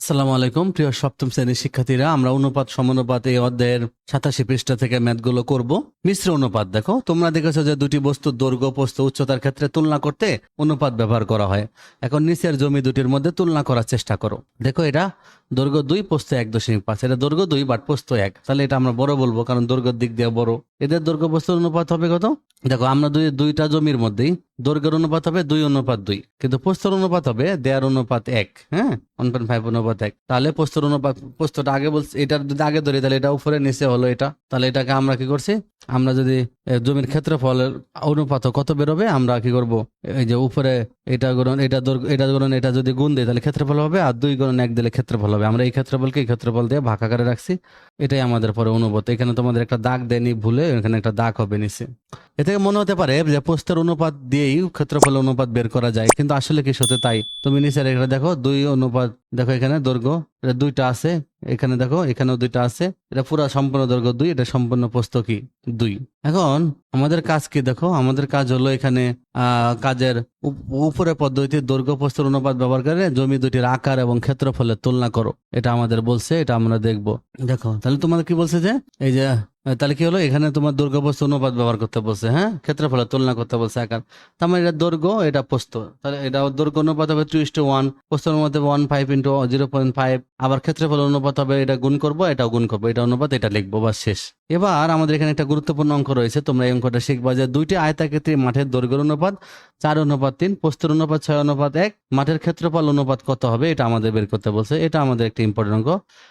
আসসালামু আলাইকুম, প্রিয় সপ্তম শ্রেণির শিক্ষার্থীরা। আমরা অনুপাত, সমানুপাত এই অধ্যায়ের সাতাশি পৃষ্ঠা থেকে ম্যাথগুলো করব। মিশ্র অনুপাত দেখো, তোমরা দেখেছ যে দুটি বস্তুর দৈর্ঘ্য, প্রস্থ, উচ্চতার ক্ষেত্রে তুলনা করতে অনুপাত ব্যবহার করা হয়। এখন নিচের জমি দুটির মধ্যে তুলনা করার চেষ্টা করো। দেখো এটা, দৈর্ঘ্য দুই পোস্ত এক দশমিক পাঁচ। এটা দৈর্ঘ্য দুই, বাট পোস্ত এক। তাহলে এটা আমরা বড় বলব, কারণ দৈর্ঘ্যের দিক দিয়ে বড়। এদের দৈর্ঘ্য প্রস্তুর অনুপাত হবে কত? দেখো, আমরা দুই, দুইটা জমির মধ্যেই দৈর্ঘ্যের অনুপাত হবে দুই অনুপাত দুই। কিন্তু পোস্তর অনুপাত হবে দেয়ার অনুপাত এক হ্যাঁ? ওয়ান পয়েন্ট ফাইভ অনুপাত এক। তাহলে পোস্তর অনুপাত পোস্তটা আগে বলছি, এটা যদি আগে ধরি, তাহলে এটা উপরে নিচে হলো এটা। তাহলে এটাকে আমরা কি করছি? আমরা যদি জমির ক্ষেত্রফলের অনুপাত কত বেরোবে, আমরা কি করব? এই যে উপরে এটা গুণন, এটা এটা গুণন, এটা যদি গুণ দিই, তাহলে ক্ষেত্রফল হবে, আর দুই গুণন এক দিলে ক্ষেত্রফল হবে। আমরা এই ক্ষেত্রফলকে এই ক্ষেত্রফল দিয়ে ভাগ আকারে রাখছি। এটাই আমাদের পরে অনুপাত। এখানে তোমাদের একটা দাগ দেয়নি, ভুলে এখানে একটা দাগ হবে নিচে। এ থেকে মনে হতে পারে যে পোস্তের অনুপাত দিয়েই ক্ষেত্রফল অনুপাত বের করা যায়। কিন্তু আসলে কি সত্যি তাই? তুমি নিচের এখানে দেখো, দুই অনুপাত, দেখো এখানে দৈর্ঘ্য, এটা দুইটা আছে, এখানে দেখো, এখানেও দুইটা আছে, এটা পুরো সম্পূর্ণ দৈর্ঘ্য দুই, এটা সম্পূর্ণ পোস্ত কি? দুই। এখন, আমাদের কাজ কি দেখো? আমাদের কাজ হলো এখানে কাজের উপ- উপরে পদ্ধতিতে দৈর্ঘ্য প্রস্তুর অনুপাত ব্যবহার করে জমি দুটির আকার এবং ক্ষেত্রফলের তুলনা করো। এটা আমাদের বলছে, এটা আমরা দেখব। দেখো, তাহলে তোমাদের কি বলছে যে, এই যে তাহলে কি হলো? এখানে তোমার দৈর্ঘ্য অনুপাত ব্যবহার করতে বলছে হ্যাঁ? ক্ষেত্রফলের তুলনা করতে বলছে আকার। তার মানে এটা দৈর্ঘ্য এটা প্রস্থ। তাহলে এটা দৈর্ঘ্য অনুপাত হবে টু ইস টু ওয়ান প্রস্থ মধ্যে one five into zero point five আবার ক্ষেত্রফল অনুপাত হবে এটা গুণ করব, এটাও গুণ করব, এটা অনুপাত, এটা লিখব বা শেষ। এবার আমাদের এখানে একটা গুরুত্বপূর্ণ অঙ্ক রয়েছে, তোমরা এই অঙ্কটা শিখবা যে দুইটি আয়তাক্ষেত্রী মাঠের দৈর্ঘ্যের অনুপাত, চার অনুপাত তিন প্রস্তর অনুপাত ছয়, অনুপাত এক। মাঠের ক্ষেত্রফল অনুপাত কত হবে, এটা আমাদের বের করতে বলছে, এটা আমাদের একটা ইম্পর্টেন্ট অঙ্ক।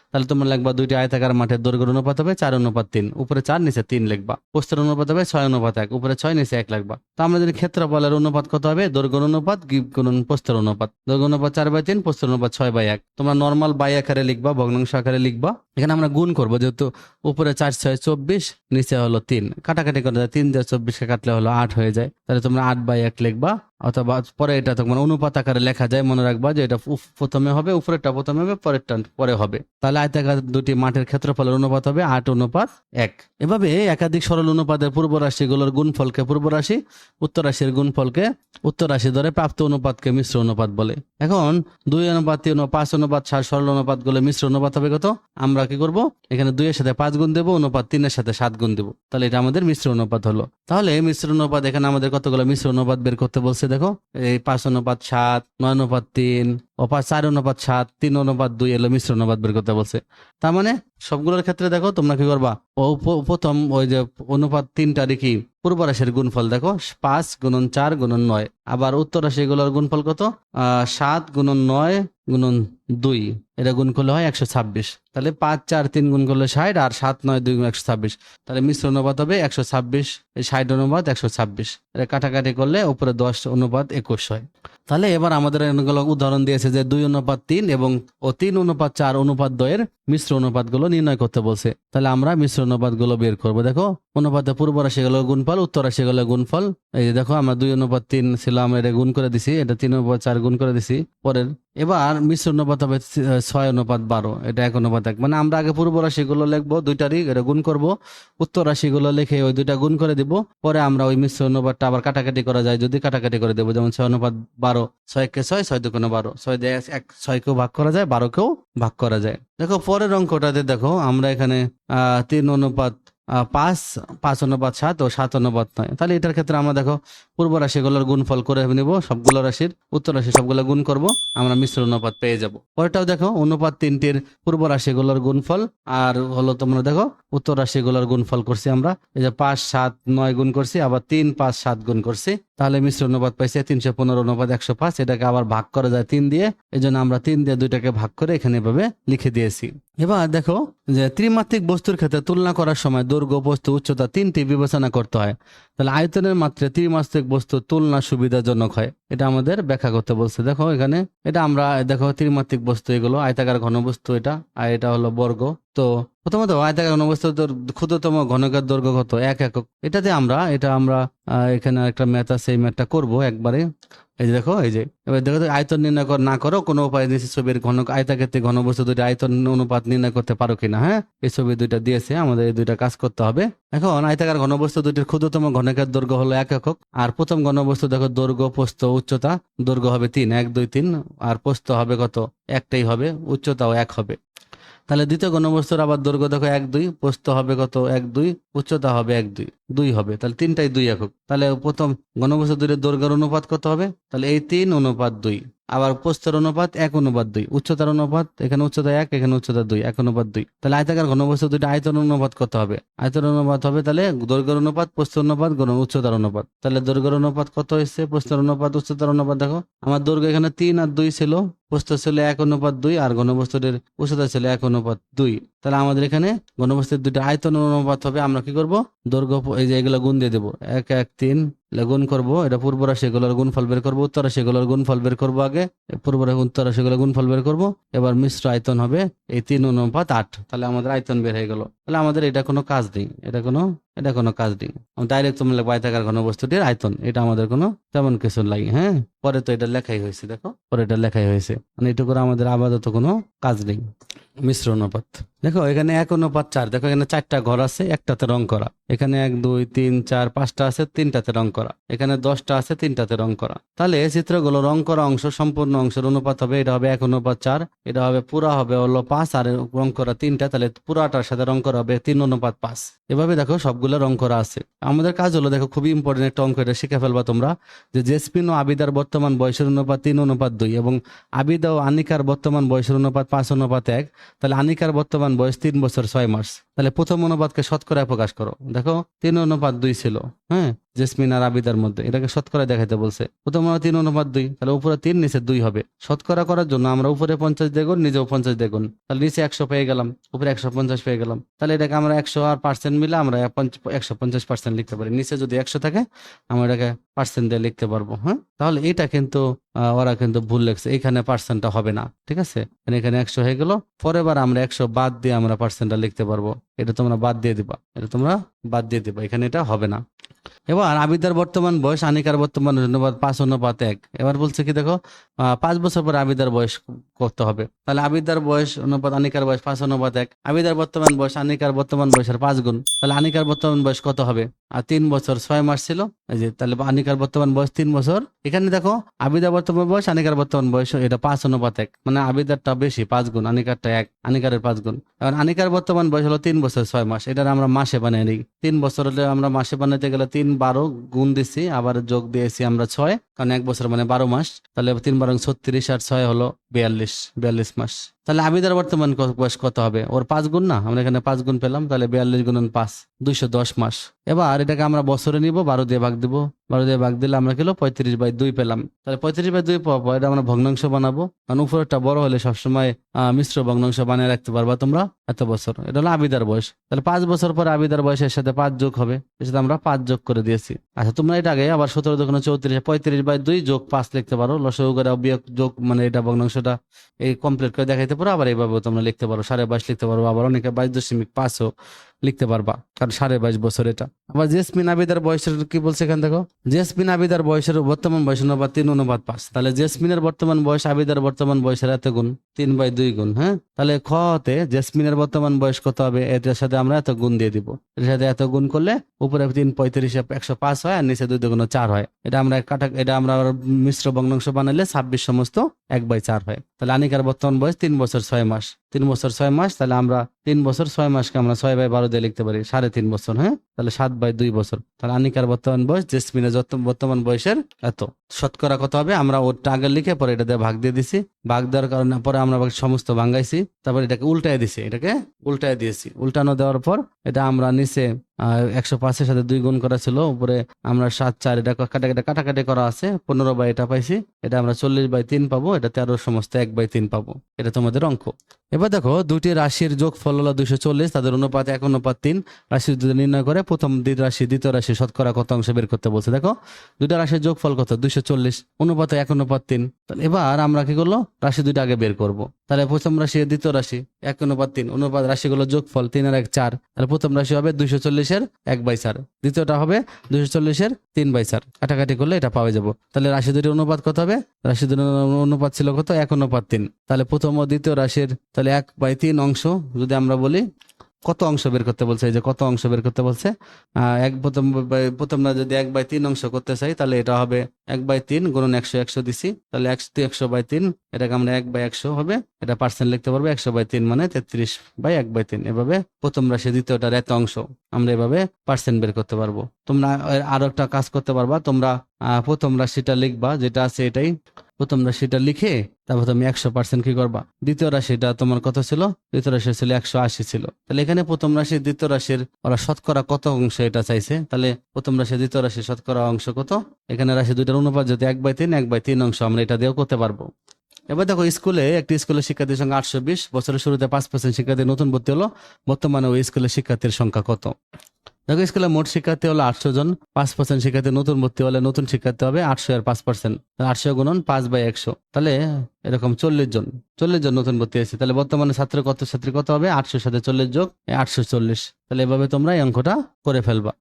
তাহলে তোমরা লিখবা দুইটি আয়তাকার মাঠের দৈর্ঘ্যের অনুপাত হবে চার, অনুপাত তিন। উপরে চার নিচে তিন লিখবা। প্রস্তর অনুপাত হবে ছয়, অনুপাত এক। উপরে ছয়, নিচে এক লিখবা। তো আমরা যদি ক্ষেত্রফলের অনুপাত কত হবে? দৈর্ঘ্য অনুপাত গুণন প্রস্তর অনুপাত। দৈর্ঘ্য অনুপাত চার বাই তিন প্রস্তর অনুপাত ছয় বাই এক। তোমরা নর্মাল বাই আকারে লিখবা, ভগ্নাংশ আকারে লিখবা। এখানে আমরা গুণ করব, যেহেতু উপরে চার, ছয়, চব্বিশ, নিচে হলো তিন। কাটাকাটি করে তিন দিয়ে চব্বিশকে কাটলে হলো আট হয়ে যায়। তাহলে তোমরা আট বাই এক লিখবা। অথবা পরে এটা তখন অনুপাত আকারে লেখা যায়, মনে রাখবা যে এটা প্রথমে হবে, উপরেরটা প্রথমে হবে, পরেরটা পরে হবে। তাহলে আয়তাকার দুটি মাঠের ক্ষেত্রফলের অনুপাত হবে আট অনুপাত এক। এভাবে একাধিক সরল অনুপাতের পূর্ব রাশিগুলোর গুণফলকে পূর্ব রাশি, উত্তর রাশির গুণফলকে উত্তর রাশি ধরে প্রাপ্ত অনুপাতকে মিশ্র অনুপাত বলে। এখন দুই অনুপাত, তিন পাঁচ অনুপাত সাত সরল অনুপাতগুলো মিশ্র অনুপাত হবে কত? আমরা কি করব? এখানে দুইয়ের সাথে পাঁচ গুণ দেবো, অনুপাত তিনের সাথে সাত গুণ দেবো। তাহলে এটা আমাদের মিশ্র অনুপাত হলো। তাহলে মিশ্র অনুপাত এখানে আমাদের কতগুলো মিশ্র অনুপাত বের করতে বলছে? দেখো এই পাঁচ অনুপাত সাত নয় অনুপাত তিন পাঁচ চার অনুপাত সাত, তিন অনুপাত দুই, এলো মিশ্র অনুপাত বের করতে বলছে। তার মানে সবগুলোর ক্ষেত্রে দেখো তোমরা কি করবা? ও প্রথম ওই যে অনুপাত তিনটা দেখি, পূর্ব রাশির গুণফল দেখো, পাঁচ গুণন চার গুণন নয়। আবার উত্তর রাশিগুলোর গুণফল কত? সাত গুণন নয় গুণন দুই। এটা গুণ করলে হয় একশো ছাব্বিশ। তাহলে পাঁচ, চার, তিন গুণ করলে ষাট আর সাত, নয়, দুই গুণ একশো ছাব্বিশ। তাহলে মিশ্র অনুপাত হবে একশো ছাব্বিশ ষাট অনুপাত একশো ছাব্বিশ। এটা কাটাকাটি করলে উপরে দশ অনুপাত একুশ হয়। তাহলে এবার আমাদের অনেকগুলো উদাহরণ দিয়েছে যে দুই অনুপাত তিন এবং ও তিন অনুপাত চার অনুপাত দ্বয়ের মিশ্র অনুপাতগুলো নির্ণয় করতে বলছে। তাহলে আমরা মিশ্র অনুপাতগুলো বের করব। দেখো অনুপাতে পূর্ব রাশিগুলো গুণফল, উত্তর রাশিগুলো গুণফল। এই যে দেখো, আমরা দুই অনুপাত তিন ছিল, আমরা এটা গুণ করে দিছি, এটা তিন অনুপাত চার গুণ করে দিছি, পরের। এবার মিশ্র অনুপাত হবে ছয় অনুপাত বারো, এটা এক অনুপাত এক। মানে আমরা আগে পূর্ব রাশিগুলো লিখব দুইটারই এটা গুণ করব। উত্তর রাশিগুলো লিখে ওই দুইটা গুণ করে দিব, পরে আমরা ওই মিশ্র অনুপাতটা আবার কাটাকাটি করা যায়, যদি কাটাকাটি করে দেবো, যেমন ছয় অনুপাত বারো, ছয় কে ছয় ছয় দুগুণে বারো, ছয় দিয়ে এক ছয়কেও ভাগ করা যায় বারোকেও ভাগ করা যায়। দেখো, পরের অঙ্কটাতে দেখো, আমরা এখানে তিন অনুপাত পাঁচ পাঁচ অনুপাত সাত ও সাত অনুপাত নয়। তাহলে এটার ক্ষেত্রে আমরা দেখো, পূর্ব রাশিগুলোর গুণফল করে নিব, সবগুলো রাশির, উত্তর রাশি সবগুলো গুণ করব, আমরা মিশ্র অনুপাত পেয়ে যাব। পরেরটাও দেখো, অনুপাত তিনটির পূর্ব রাশিগুলোর গুণফল, আর হলো তোমরা দেখো, উত্তর রাশিগুলোর গুণফল করছি আমরা, এই যে পাঁচ, সাত, নয় গুণ করছি, আবার তিন, পাঁচ, সাত গুণ করছি। তাহলে মিশ্র অনুপাত পাইছে তিনশো পনেরো অনুপাত একশো পাঁচ, এটাকে আবার ভাগ করা যায় তিন দিয়ে এই জন্য আমরা তিন দিয়ে দুইটাকে ভাগ করে এখানে এভাবে লিখে দিয়েছি। এবার দেখো, যে ত্রিমাত্রিক বস্তুর ক্ষেত্রে তুলনা করার সময় দৈর্ঘ্য বস্তু উচ্চতা তিনটি বিবেচনা করতে হয়। তাহলে আয়তনের মাত্রে ত্রিমাত্রিক বস্তু তুলনা সুবিধাজনক হয়। এটা আমাদের ব্যাখ্যা করতে বলছে। দেখো এখানে, এটা আমরা, দেখো ত্রিমাত্রিক বস্তু এগুলো, আয়তাকার ঘনবস্তু এটা, আর এটা হলো বর্গ। তো প্রথমত আয়তাকার ঘনবস্তুর ক্ষুদ্রতম ঘনকের দৈর্ঘ্য কত? এক একক। এটাতে আমরা, এটা আমরা এখানে একটা ম্যাথ আছে, এই ম্যাথটা করব একবারে। এই যে দেখো, এই যে, এবার দেখো আয়তন নির্ণয় না করো, কোনো উপায় নিচে ছবির ঘন আয়তাক্ষেত্রে ঘনবস্তু দুইটা আয়তন অনুপাত নির্ণয় করতে পারো কিনা হ্যাঁ? এই ছবি দুইটা দিয়েছে, আমাদের এই দুইটা কাজ করতে হবে। এখন আয়তাকার ঘনবস্তু দুইটির ক্ষুদ্রতম ঘনকের দৈর্ঘ্য হলো এক একক, আর প্রথম ঘনবস্তু দেখো দৈর্ঘ্য পোস্ত উচ্চতা, দৈর্ঘ্য হবে তিন, এক, দুই, তিন, আর পোস্ত হবে কত? একটাই হবে, উচ্চতাও এক হবে। তাহলে দ্বিতীয় ঘনবস্তুর আবার দৈর্ঘ্য দেখো এক দুই, প্রস্থ হবে কত এক দুই, উচ্চতা হবে এক দুই দুই হবে। তাহলে তিনটাই দুই একক। তাহলে প্রথম ঘনবস্তু দুইয়ের দৈর্ঘ্যের অনুপাত কত হবে? তাহলে এই তিন অনুপাত দুই। আবার প্রস্তর অনুপাত এক অনুপাত দুই। উচ্চতার অনুপাত এখানে উচ্চতা এক, এখানে উচ্চতা দুই, এক অনুপাত দুই। তাহলে আয়তাকার ঘনবস্তু দুইটা আয়তন অনুপাত কত হবে? আয়তন অনুপাত হবে তাহলে দৈর্ঘ্য অনুপাত, প্রস্তর অনুপাত উচ্চতার অনুপাত। তাহলে দৈর্ঘ্য অনুপাত কত হয়েছে? প্রস্তর অনুপাত, উচ্চতার অনুপাত, দেখো। আমার দৈর্ঘ্য এখানে তিন আর দুই ছিল, প্রস্তর ছিল এক অনুপাত দুই আর ঘনবস্তুটির উচ্চতা ছিল এক অনুপাত দুই। তাহলে আমাদের এখানে ঘনবস্তুর দুইটা আয়তন অনুপাত হবে, আমরা কি করব? দৈর্ঘ্য এই যে এগুলো গুণ দিয়ে দেবো। এক এক, তিন গুণ করব। এটা পূর্ব রাশি এগুলোর গুণফল বের করব, উত্তর রাশি এগুলোর গুণফল বের করব আগে পূর্ব রাশি উত্তর এগুলোর গুণফল বের করব। এবার মিশ্র আয়তন হবে, এই তিন অনুপাত আট। তাহলে আমাদের আয়তন বের হয়ে গেল। তাহলে আমাদের এটা কোনো কাজ নেই, এটা কোনো এটা কোনো কাজ নেই। ডাইরেক্ট তুমি লিখব আয়তাকার ঘনবস্তুটির আয়তন, এটা আমাদের কোনো তেমন কিছু লাগে হ্যাঁ? পরে তো এটা লেখাই হয়েছে, দেখো। পরে এটা লেখাই হয়েছে। মানে এটা আমাদের আপাতত কোনো কাজ নেই। মিশ্র অনুপাত। দেখো, এখানে এক অনুপাত চার। দেখো, এখানে চারটা ঘর আছে, একটাতে রং করা। এখানে এক, দুই, তিন, চার, পাঁচটা আছে, তিনটাতে রং করা। এখানে দশটা আছে, তিনটাতে রং করা। তাহলে চিত্রগুলো রং করা অংশ, সম্পূর্ণ অংশের অনুপাত হবে, এটা হবে এক অনুপাত চার, এটা হবে পুরা হবে হলো পাঁচ, আর রং করা তিনটা, তাহলে পুরাটার সাথে রং করা হবে তিন অনুপাত পাঁচ। এভাবে দেখো, সবগুলো রং করা আছে। আমাদের কাজ হলো, দেখো, খুবই ইম্পর্টেন্ট একটা অঙ্ক, এটা শিখে ফেলবা তোমরা, যে জেসপিন ও আবিদার বর্তমান বয়সের অনুপাত তিন, অনুপাত দুই, এবং আবিদা ও আনিকার বর্তমান বয়সের অনুপাত পাঁচ, অনুপাত এক। তাহলে আনিকার বর্তমান বয়স তিন বছর ছয় মাস। তাহলে প্রথম অনুবাদকে শতকরায় প্রকাশ করো। দেখো, তিন অনুপাত দুই ছিল হ্যাঁ? জেসমিন আর আবিদার মধ্যে। এটাকে শতকরা দেখাইতে বলছে। প্রথম তিন অনুপাত দুই, তাহলে উপরে তিন, নিচে দুই হবে। শতকরা করার জন্য আমরা উপরে পঞ্চাশ দেখুন নিজেও পঞ্চাশ দেখুন তাহলে নিচে একশো পেয়ে গেলাম, উপরে একশো পঞ্চাশ পেয়ে গেলাম। তাহলে এটাকে আমরা একশো আর পার্সেন্ট মিলে আমরা একশো পঞ্চাশ পার্সেন্ট লিখতে পারি। নিচে যদি একশো থাকে, আমরা এটাকে পার্সেন্ট দিয়ে লিখতে পারব হ্যাঁ? তাহলে এটা কিন্তু ওরা কিন্তু ভুল লিখছে। এখানে পার্সেন্টটা হবে না, ঠিক আছে? মানে এখানে একশো হয়ে গেল। পরের বার আমরা একশো বাদ দিয়ে আমরা পার্সেন্টটা লিখতে পারব। এটা তোমরা বাদ দিয়ে দিবা। এটা তোমরা বাদ দিয়ে দিবা। এখানে এটা হবে না। এবার আবিদার বর্তমান বয়স, আনিকার বর্তমান অনুপাত পাঁচ অনুপাত এক। এবার বলছে কি দেখো পাঁচ বছর পরে আবিদার বয়স করতে হবে। তাহলে আবিদার বয়স অনুপাত, আনিকার বয়স পাঁচ অনুপাত এক। আবিদার বর্তমান বয়স, আনিকার বর্তমান বয়সের পাঁচ গুণ। তাহলে আনিকার বর্তমান বয়স কত হবে? আর তিন বছর ছয় মাস ছিল। এই যে, তাহলে আনিকার বর্তমান বয়স তিন বছর। এখানে দেখো আবিদার বর্তমান বয়স, আনিকার বর্তমান বয়স, এটা পাঁচ অনুপাত এক। মানে আবিদারটা বেশি, পাঁচ গুণ, আনিকারটা এক, আনিকারের পাঁচ গুণ। কারণ আনিকার বর্তমান বয়স হলো তিন বছর ছয় মাস। এটা আমরা মাসে বানিয়ে নিই। তিন বছর হলে আমরা মাসে বানাতে গেলে তিন বারো গুণ দিছি আবার যোগ দিয়েছি আমরা ছয়। কারণ এক বছর মানে বারো মাস, তাহলে তিন বারং ছত্রিশ আর ছয় হলো বিয়াল্লিশ বিয়াল্লিশ মাস। তাহলে আবিদার বর্তমান বয়স কত হবে? ওর পাঁচ গুণ না? আমরা এখানে পাঁচ গুণ পেলাম, তাহলে বিয়াল্লিশ গুণন পাঁচ, দুইশো দশ মাস। এবার এটাকে আমরা বছরে নিব, বারো দিয়ে ভাগ দিব। বারো দিয়ে ভাগ দিলে আমরা কিলো পঁয়ত্রিশ বাই দুই পেলাম। তাহলে পঁয়ত্রিশ বাই দুই পাবো এটা আমরা ভগ্নাংশ বানাবো। কারণ উপরেরটা বড় হলে সবসময় মিশ্র ভগ্নাংশ বানিয়ে রাখতে পারবা তোমরা এত বছর। এটা হলো আবিদার বয়স। তাহলে পাঁচ বছর পরে আবিদার বয়সের সাথে পাঁচ যোগ হবে। এর সাথে আমরা পাঁচ যোগ করে দিয়েছি। আচ্ছা তোমরা এটা আগে আবার সতেরো দোকানে চৌত্রিশ, পঁয়ত্রিশ বাই দুই যোগ পাঁচ লিখতে পারো। লসগু করে যোগ মানে এটা ভগ্নাংশটা এই কমপ্লিট করে দেখাইতে পারো। আবার এইভাবে তোমরা লিখতে পারো। সাড়ে বাইশ লিখতে পারো। আবার অনেকে বাইশ দশমিক পাঁচও লিখতে পারবা। কারণ সাড়ে বাইশ বছর এটা। আবার জেসমিন আবিদার বয়সের কি বলছে এখান দেখো? জেসমিন আবিদার বয়সের বর্তমান বয়স অনুপাত তিন, অনুপাত পাঁচ। তাহলে জেসমিনের বর্তমান বয়স আবিদার বর্তমান বয়সের এত গুণ? তিন বাই দুই গুণ হ্যাঁ? তাহলে খ হতে জেসমিনের বর্তমান বয়স কত হবে? এটার সাথে আমরা এত গুণ দিয়ে দিব। এর সাথে এত গুণ করলে উপরে তিন পঁয়ত্রিশ, একশো পাঁচ হয় আর নিচে দুই দুগুণ চার হয়। এটা আমরা কাটা এটা আমরা মিশ্র ভগ্নাংশ বানালে ছাব্বিশ সমস্ত এক বাই চার হয়। তাহলে আনিকার বর্তমান বয়স তিন বছর ছয় মাস। তিন বছর ছয় মাস, তাহলে আমরা তিন বছর ছয় মাসকে আমরা ছয় বাই বারো দিয়ে লিখতে পারি, সাড়ে তিন বছর হ্যাঁ? তাহলে সাত বাই দুই বছর। তাহলে আনিকার বর্তমান বয়স, জেসমিনের বর্তমান বয়সের এত। শতকরা কত হবে? আমরা ওরটা আগে লিখে পরে এটা দিয়ে ভাগ দিয়ে দিছি। ভাগ দেওয়ার কারণে পরে আমরা সমস্ত ভাঙ্গাইছি তারপর এটাকে উল্টায় দিছি, এটাকে উল্টায় দিয়েছি। উল্টানো দেওয়ার পর এটা আমরা নিচে একশো পাঁচের সাথে দুই গুণ করা ছিল, উপরে আমরা সাত, চার, এটা কাটাকাটি কাটাকাটি করা আছে, পনেরো বাই এটা পাইছি। এটা আমরা চল্লিশ বাই তিন পাবো, এটা তেরো সমস্ত এক বাই তিন পাবো। এটা তোমাদের অঙ্ক। এবার দেখো দুটি রাশির যোগ ফল হলো দুইশো চল্লিশ, তাদের অনুপাত এক, অনুপাত তিন। রাশি নির্ণয় করে, প্রথম দ্বিত রাশি, দ্বিতীয় রাশি শতকরা কত অংশ বের করতে বলছে, দেখো। দুটি রাশির যোগ ফল কত? দুইশো চল্লিশ, অনুপাত এক, অনুপাত তিন। এবার আমরা কি করল? রাশি দুইটা আগে বের করব। তাহলে প্রথম রাশি দ্বিতীয় রাশি, এক অনুপাত তিন। অনুপাত রাশিগুলো যোগফল তিন আর এক চার। তাহলে প্রথম রাশি হবে দুইশো চল্লিশের এক বাই চার। দ্বিতীয়টা হবে দুইশো চল্লিশের তিন বাই চার। কাটাকাটি করলে এটা পাওয়া যাব। তাহলে রাশি দুটির অনুপাত কত হবে? রাশি দুটির অনুপাত ছিল কত? এক অনুপাত তিন। তাহলে প্রথম ও দ্বিতীয় রাশির, তাহলে এক বাই তিন অংশ, যদি আমরা বলি, কত অংশ বের করতে বলছে? এই যে কত অংশ বের করতে বলছে? এক প্রথম প্রথম যদি এক বাই তিন অংশ করতে চাই, তাহলে এটা হবে এক বাই তিন গুণন একশো একশো দিছি। তাহলে একশো একশো বাই তিন, এটাকে আমরা এক বাই একশো হবে। এটা পার্সেন্ট লিখতে পারব একশো বাই তিন মানে তেত্রিশ বাই এক বাই তিন। এভাবে প্রথম রাশি দ্বিতীয়টার এত অংশ আমরা এভাবে পার্সেন্ট বের করতে পারব। তোমরা আরও একটা কাজ করতে পারবা। তোমরা প্রথম রাশিটা লিখবা, যেটা আছে এটাই। প্রথম রাশিটা লিখে তারপর তুমি একশো পার্সেন্ট কি করবা? দ্বিতীয় রাশিটা তোমার কত ছিল? দ্বিতীয় রাশি ছিল একশো আশি ছিল। তাহলে এখানে প্রথম রাশি দ্বিতীয় রাশির ওরা শতকরা কত অংশ এটা চাইছে? তাহলে প্রথম রাশি দ্বিতীয় রাশি শতকরা অংশ কত? এখানে রাশি দুইটার অনুপাত যদি এক বাই তিন, এক বাই তিন অংশ আমরা এটা দিয়েও করতে পারব। এবার দেখো, স্কুলে একটি স্কুলের শিক্ষার্থীর সংখ্যা আটশো বিশ, বছরের শুরুতে পাঁচ পার্সেন্ট শিক্ষার্থী নতুন ভর্তি হলো, বর্তমানে ওই স্কুলের শিক্ষার্থীর সংখ্যা কত? দেখো, স্কুলে মোট শিক্ষার্থী হলো আটশো জন, পাঁচ পার্সেন্ট শিক্ষার্থী নতুন ভর্তি হলে নতুন শিক্ষার্থী হবে আটশো আর পাঁচ পার্সেন্ট আটশো গুণন পাঁচ বাই একশো। তাহলে এরকম চল্লিশ জন চল্লিশ জন নতুন ভর্তি হয়েছে। তাহলে বর্তমানে ছাত্র কত ছাত্রী কত হবে? আটশোর সাথে চল্লিশ যোগ আটশো চল্লিশ। তাহলে এভাবে তোমরা এই অঙ্কটা করে ফেলবা।